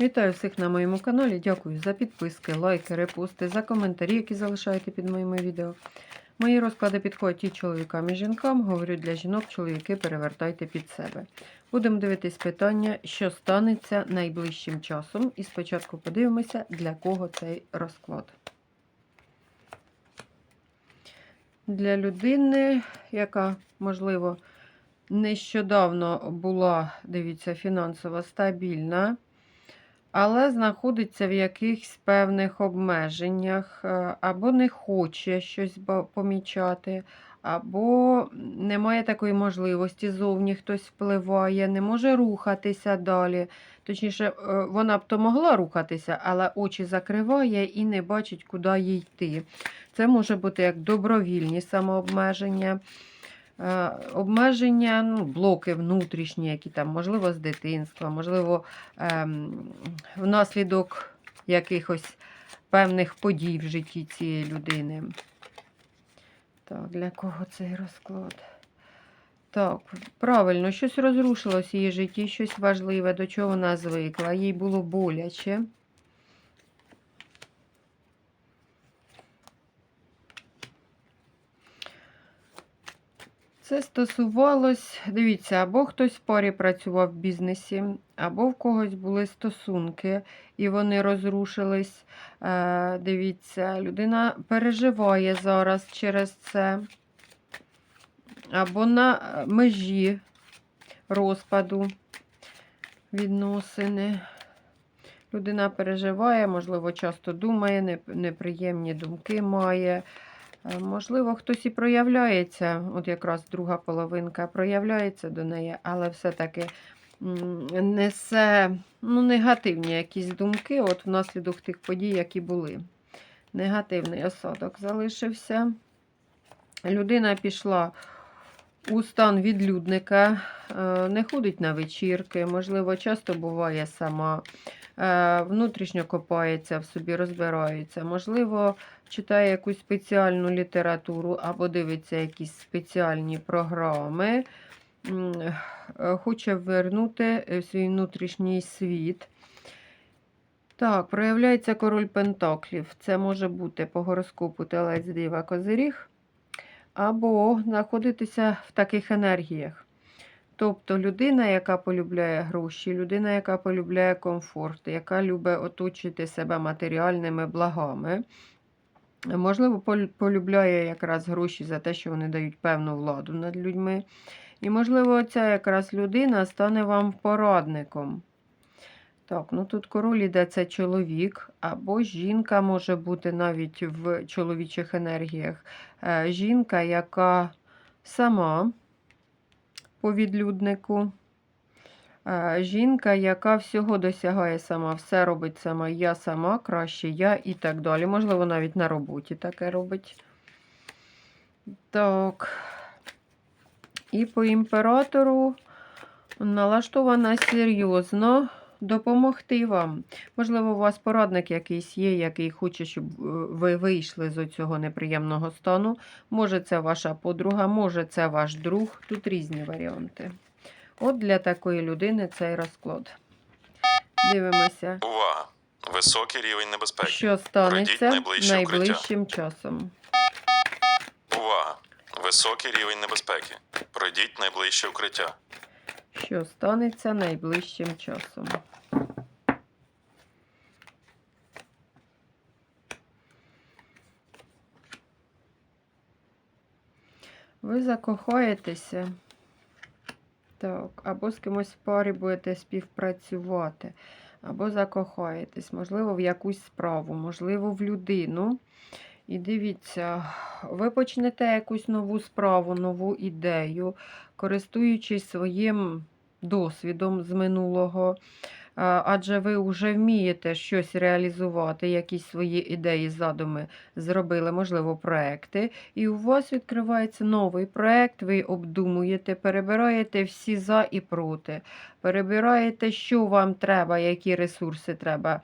Вітаю всіх на моєму каналі. Дякую за підписки, лайки, репости, за коментарі, які залишаєте під моїми відео. Мої розклади підходять і чоловікам, і жінкам. Говорю для жінок, чоловіки перевертайте під себе. Будемо дивитись питання, що станеться найближчим часом. І спочатку подивимося, для кого цей розклад. Для людини, яка, можливо, нещодавно була, дивіться, фінансово стабільна, але знаходиться в якихось певних обмеженнях, е, або не хоче щось помічати, або немає такої можливості, зовні хтось впливає, не може рухатися далі. Точніше, е, вона б то могла рухатися, але очі закриває і не бачить, куди їй йти. Це може бути як добровільні самообмеження. Е, Обмеження, ну, блоки внутрішні, які там, можливо, з дитинства, можливо, ем, внаслідок якихось певних подій в житті цієї людини. Так, для кого цей розклад? Так, правильно, щось розрушилось в її житті, щось важливе, до чого вона звикла. Їй було боляче. Це стосувалось, дивіться, або хтось в парі працював в бізнесі, або в когось були стосунки, і вони розрушились. Е, Дивіться, людина переживає зараз через це, або на межі розпаду відносини. Людина переживає, можливо, часто думає, неприємні думки має. Е, Можливо, хтось і проявляється, от якраз друга половинка проявляється до неї, але все-таки несе ну, негативні якісь думки от внаслідок тих подій, які були. Негативний осадок залишився. Людина пішла у стан відлюдника, е, не ходить на вечірки, можливо, часто буває сама, е, внутрішньо копається в собі, розбирається, можливо, читає якусь спеціальну літературу або дивиться якісь спеціальні програми, е, хоче вернути свій внутрішній світ. Так, проявляється король Пентаклів. Це може бути по гороскопу Телець Дива Козиріг, або знаходитися в таких енергіях. Тобто людина, яка полюбляє гроші, людина, яка полюбляє комфорт, яка любить оточити себе матеріальними благами, можливо, полюбляє якраз гроші за те, що вони дають певну владу над людьми. І, можливо, ця якраз людина стане вам порадником. Так, ну тут король іде це чоловік, або жінка може бути навіть в чоловічих енергіях. Е, Жінка, яка сама по відлюднику. Е, Жінка, яка всього досягає сама, все робить сама, я сама, краще я і так далі. Можливо, навіть на роботі таке робить. Так. І по імператору налаштована серйозно допомогти вам. Можливо, у вас порадник якийсь є, який хоче, щоб е, ви вийшли з цього неприємного стану. Може, це ваша подруга, може, це ваш друг. Тут різні варіанти. От для такої людини цей розклад. Дивимося, Увага! Високий рівень небезпеки. що станеться найближче найближчим часом. Увага! Високий рівень небезпеки. Пройдіть найближче укриття. Що станеться найближчим часом. Ви закохаєтеся. Так, або з кимось в парі будете співпрацювати, або закохаєтесь, можливо, в якусь справу, можливо, в людину. І дивіться, ви почнете якусь нову справу, нову ідею, користуючись своїм досвідом з минулого, адже ви вже вмієте щось реалізувати, якісь свої ідеї, задуми зробили, можливо, проекти. І у вас відкривається новий проект, ви обдумуєте, перебираєте всі за і проти, перебираєте, що вам треба, які ресурси треба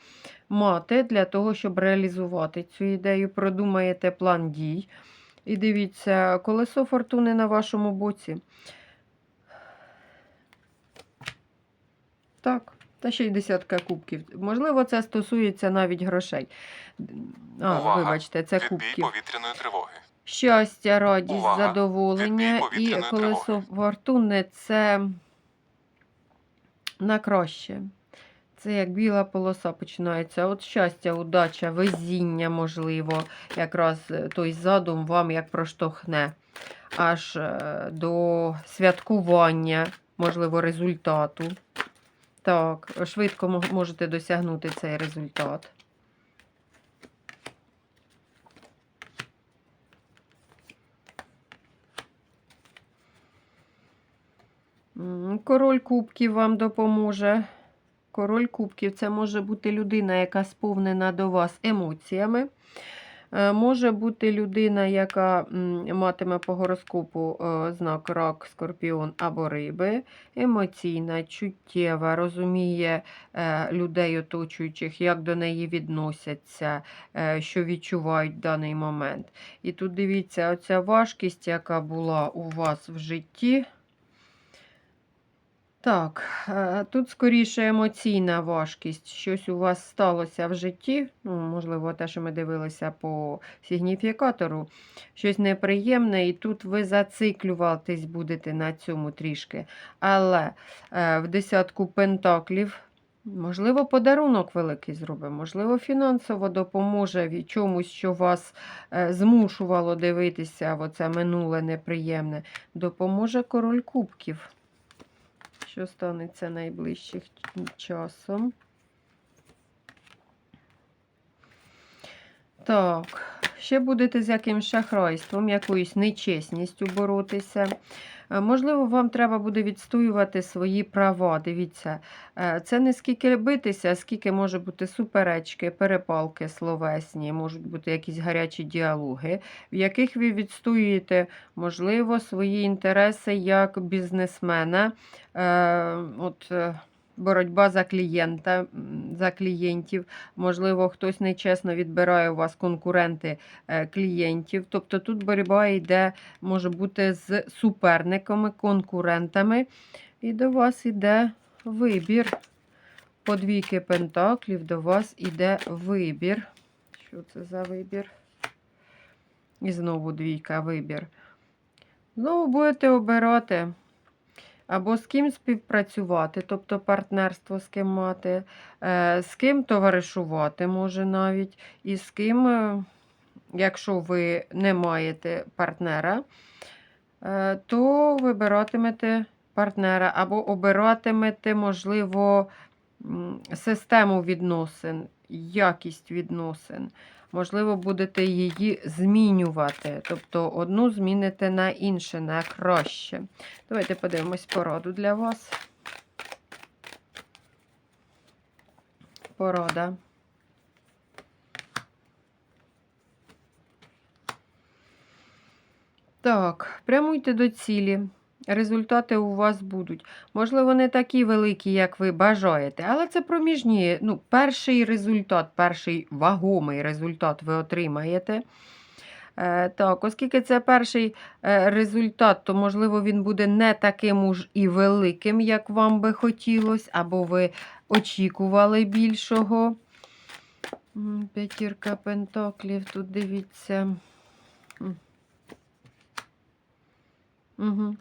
мати для того, щоб реалізувати цю ідею, продумаєте план дій. І дивіться, колесо фортуни на вашому боці. Так, Та ще й десятка кубків. Можливо, це стосується навіть грошей. А, Увага! вибачте, це Відбій кубків. повітряної тривоги. Щастя, радість, Увага! задоволення Відбій і повітряної колесо тривоги. фортуни це на краще. Це як біла полоса починається. От щастя, удача, везіння, можливо, якраз е, той задум вам як проштовхне. Аж е, до святкування, можливо, результату. Так, швидко можете досягнути цей результат. Король кубків вам допоможе. Король кубків це може бути людина, яка сповнена до вас емоціями. Е, Може бути людина, яка матиме по гороскопу е, знак рак, скорпіон або риби, емоційна, чуттєва, розуміє е, людей оточуючих, як до неї відносяться, що відчувають в даний момент. І тут дивіться, оця важкість, яка була у вас в житті. Так, е, тут скоріше емоційна важкість. Щось у вас сталося в житті. Ну, можливо, те, що ми дивилися по сигніфікатору, щось неприємне, і тут ви зациклюватись будете на цьому трішки. Але е, в десятку пентаклів, можливо, подарунок великий зробимо, можливо, фінансово допоможе в чомусь, що вас е, змушувало дивитися в оце минуле неприємне. Допоможе король кубків що станеться найближчим часом. Так, ще будете з якимсь шахрайством, якоюсь нечесністю боротися. Е, Можливо, вам треба буде відстоювати свої права. Дивіться, е, це не скільки битися, скільки може бути суперечки, перепалки словесні, можуть бути якісь гарячі діалоги, в яких ви відстоюєте, можливо, свої інтереси як бізнесмена. Е, от, боротьба за клієнта, за клієнтів. Можливо, хтось нечесно відбирає у вас конкуренти е, клієнтів. Тобто тут боротьба йде, може бути з суперниками, конкурентами. І до вас йде вибір. По двійки пентаклів до вас іде вибір. Що це за вибір? І знову двійка вибір. Знову будете обирати. Або з ким співпрацювати, тобто партнерство з ким мати, е, з ким товаришувати може навіть, і з ким, е, якщо ви не маєте партнера, е, то вибиратимете партнера або обиратимете, можливо, систему відносин, якість відносин. Можливо, будете її змінювати. Тобто одну зміните на інше, на краще. Давайте подивимось пораду для вас. Порада. Так, прямуйте до цілі. Результати у вас будуть. Можливо, не такі великі, як ви бажаєте, але це проміжні. Ну, перший результат, перший вагомий результат ви отримаєте. Е, так, оскільки це перший е, результат, то, можливо, він буде не таким уж і великим, як вам би хотілося, або ви очікували більшого. П'ятірка пентаклів, тут дивіться. Угу.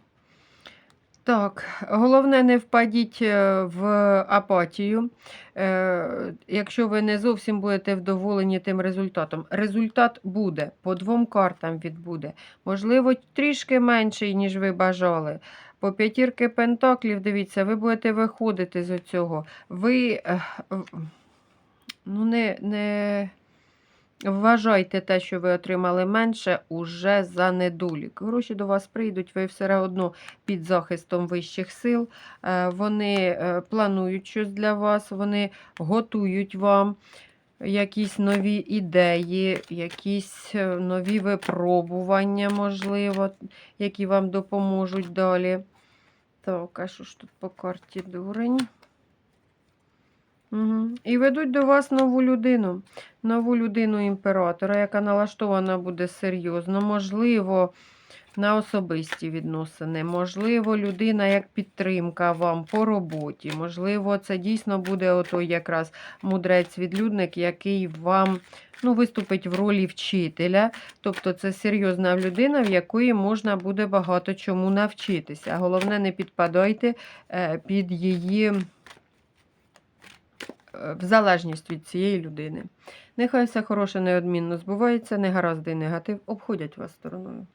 Так, головне, не впадіть е, в апатію. Е, Якщо ви не зовсім будете вдоволені тим результатом. Результат буде, по двом картам відбуде. Можливо, трішки менший, ніж ви бажали. По п'ятірки пентаклів, дивіться, ви будете виходити з цього. Ви ну, не, не вважайте те, що ви отримали менше, уже за недолік. Гроші до вас прийдуть, ви все одно під захистом вищих сил. Е, Вони е, планують щось для вас, вони готують вам якісь нові ідеї, якісь е, нові випробування, можливо, які вам допоможуть далі. Так, а що ж тут по карті дурень? Угу. І ведуть до вас нову людину, нову людину імператора, яка налаштована буде серйозно. Можливо, на особисті відносини. Можливо, людина як підтримка вам по роботі. Можливо, це дійсно буде отой якраз мудрець-відлюдник, який вам ну, виступить в ролі вчителя. Тобто це серйозна людина, в якої можна буде багато чому навчитися. Головне, не підпадайте е, під її в залежність від цієї людини. Нехай все хороше неодмінно збувається, негаразди і негатив обходять вас стороною.